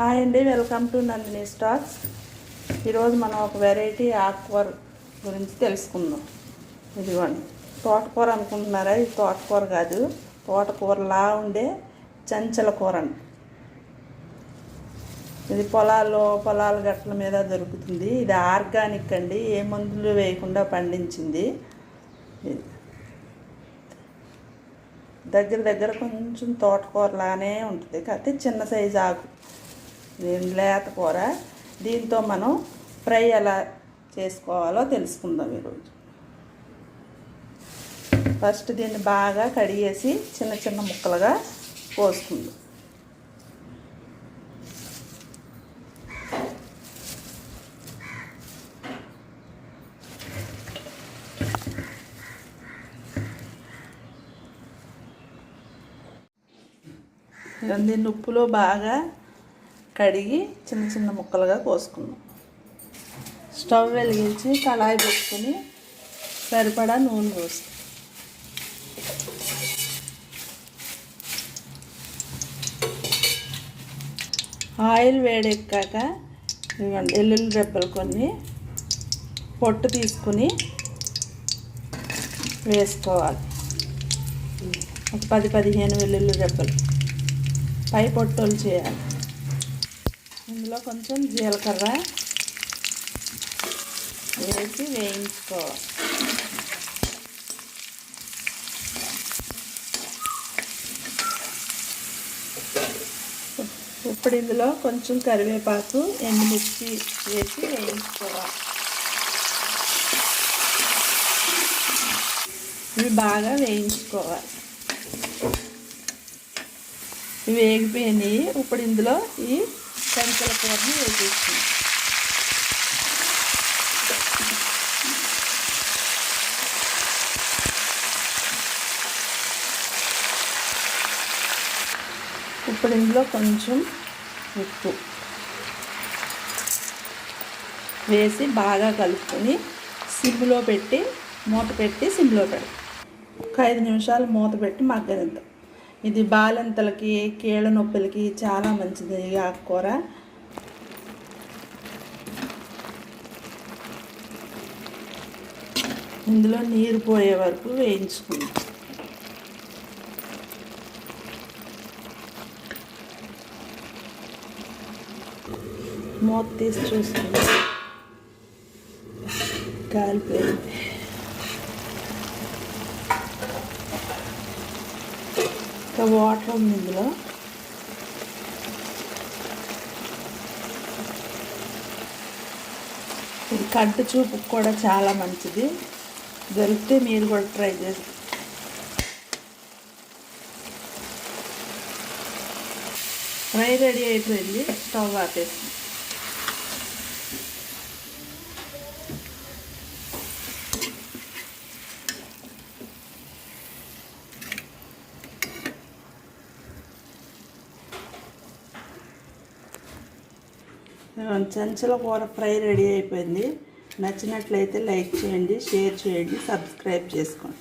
Hi అండి welcome to Nandini stocks. ఈరోజు మనం ఒక వెరైటీ ఆకుకూర గురించి తెలుసుకుందాం. ఇదిగోండి తోటకూర అనుకుంటున్నారా? ఇది తోటకూర కాదు తోటకూరలా ఉండే చంచల కూర అండి. ఇది పొలాల్లో పొలాల గట్ల మీద దొరుకుతుంది. ఇది ఆర్గానిక్ అండి ఏ మందులు వేయకుండా పండించింది. దగ్గర దగ్గర కొంచెం తోటకూరలానే ఉంటుంది. కాకపోతే చిన్న సైజు ఆకు. లేత కూర దీంతో మనం ఫ్రై ఎలా చేసుకోవాలో తెలుసుకుందాం ఈరోజు. ఫస్ట్ దీన్ని బాగా కడిగేసి చిన్న చిన్న ముక్కలుగా కోసుకుందాం. దీన్ని ఉప్పులో బాగా కడిగి చిన్న చిన్న ముక్కలుగా కోసుకున్నాం స్టవ్ వెలిగించి కళాయి పెట్టుకుని సరిపడా నూనె పోసి ఆయిల్ వేడెక్కాక ఎల్లుల్లి రెబ్బలు కొన్ని పొట్టు తీసుకుని వేసుకోవాలి. ఒక పది పదిహేను వెల్లుల్లి రెబ్బలు. పై పొట్టులు చేయాలి. ఇందులో కొంచెం జీలకర్ర వేసి వేయించుకోవాలి ఇప్పుడు ఇందులో కొంచెం కరివేపాకు ఎండుమిర్చి వేసి వేయించుకోవాలి ఇవి బాగా వేయించుకోవాలి ఇవి వేగిపోయినాయి. ఇప్పుడు ఇందులో ఈ శంకల కూరని వేసేస్తున్నాం ఇప్పుడు ఇందులో కొంచెం ఉప్పు వేసి బాగా కలుపుకొని సిమ్లో పెట్టి మూత పెట్టి సిమ్లో పెడతాం ఒక ఐదు నిమిషాలు మూత పెట్టి మగ్గనిద్దాం. ఇది బాలంతలకి కీళ్ళ నొప్పులకి చాలా మంచిది ఈ ఆకుకూర. ఇందులో నీరు పోయే వరకు వేయించుకుందాం. మూత తీసి చూసుకుందాం. కాలిపోయింది ఇంకా వాటర్ ఉంది ఇందులో. ఇది కంటి చూపు కూడా చాలా మంచిది. దొరికితే మీరు కూడా ట్రై చేసి ఫ్రై రెడీ అయిపోయింది. స్టవ్ ఆపేసి చంచల కూర ఫ్రై రెడీ అయిపోయింది. నచ్చినట్లయితే లైక్ చేయండి షేర్ చేయండి సబ్స్క్రైబ్ చేసుకోండి.